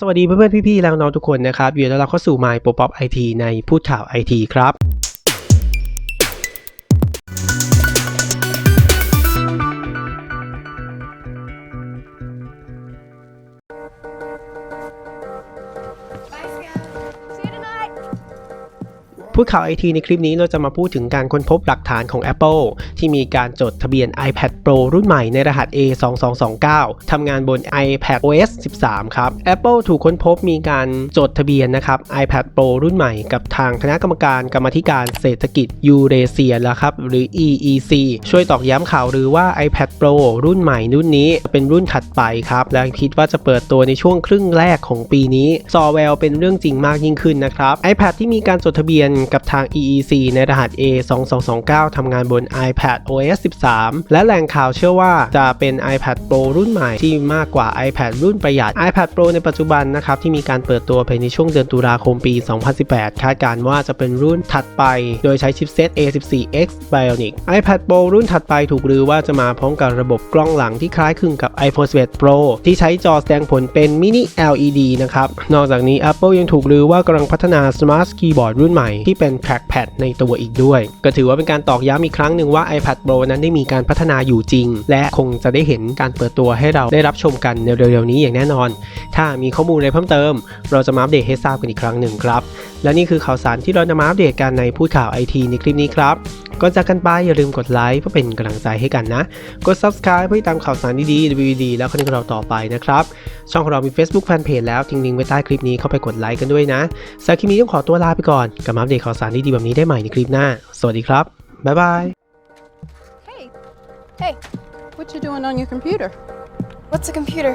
สวัสดีเพื่อนๆพี่ๆแล้วน้องทุกคนนะครับยินดีต้อนรับเข้าสู่ My Pop Up IT ในพูดข่าว IT ครับ พูดข่าวไอทีในคลิปนี้เราจะมาพูดถึงการค้นพบหลักฐานของ Apple ที่มีการจดทะเบียน iPad Pro รุ่นใหม่ในรหัส A2229 ทำงานบน iPad OS 13 ครับ Apple ถูกค้นพบมีการจดทะเบียนนะครับ iPad Pro รุ่นใหม่กับทางคณะกรรมการกรรมธิการเศรษฐกิจยูเรเซียแล้วครับ หรือ EEC ช่วยตอกย้ำข่าวหรือว่า iPad Pro รุ่นใหม่รุ่นนี้เป็นรุ่นถัดไปครับ และคิดว่าจะเปิดตัวในช่วงครึ่งแรกของปีนี้ซอแววเป็นเรื่องจริงมากยิ่งขึ้นนะครับ iPad ที่มีการจดทะเบียนกับทาง EEC ในรหัส A2229 ทำงานบน iPad OS 13 และแหล่งข่าวเชื่อว่าจะเป็น iPad Pro รุ่นใหม่ที่มากกว่า iPad รุ่นประหยัด iPad Pro ในปัจจุบันนะครับ ที่มีการเปิดตัวไปในช่วงเดือนตุลาคมปี 2018 คาดการณ์ว่าจะเป็นรุ่นถัดไป โดยใช้ชิปเซต A14X Bionic iPad Pro รุ่นถัดไปถูกลือว่าจะมาพร้อมกับระบบกล้องหลังที่คล้ายคลึงกับ iPhone 11 Pro ที่ใช้จอแสดงผลเป็น Mini LED นะครับ นอกจากนี้ Apple ยังถูกลือว่ากำลังพัฒนา Smart Keyboard รุ่นใหม่ที่เป็น Trackpad ในตัวอีกด้วย ก็ถือว่าเป็นการตอกย้ำอีกครั้งหนึ่งว่า iPad Pro นั้นได้มีการพัฒนาอยู่จริง และคงจะได้เห็นการเปิดตัวให้เราได้รับชมกันในเร็วๆนี้อย่างแน่นอน ถ้ามีข้อมูลอะไรเพิ่มเติม เราจะมาอัปเดตให้ทราบกันอีกครั้งหนึ่งครับ และนี่คือข่าวสารที่เราจะมาอัปเดตกันในพูดข่าวไอทีในคลิปนี้ครับ ก่อนจากกันไปอย่าลืมกดไลค์เพื่อเป็นกำลังใจให้กันนะ กด subscribe เพื่อติดตามข่าวสารดีๆ DVD แล้วคอนเทนต์ของเราต่อไปนะครับ ช่องของเรามี Facebook Fanpage แล้วทิ้งลิงก์ไว้ใต้คลิปนี้เข้าไปกดไลค์กันด้วยนะสำหรับคลิปนี้ต้องขอตัวลาไปก่อนกลับมาอัปเดตข่าวสารดีๆแบบนี้ได้ใหม่ในคลิปหน้า สวัสดีครับบ๊ายบาย Hey, hey, what you doing on your computer? What's a computer?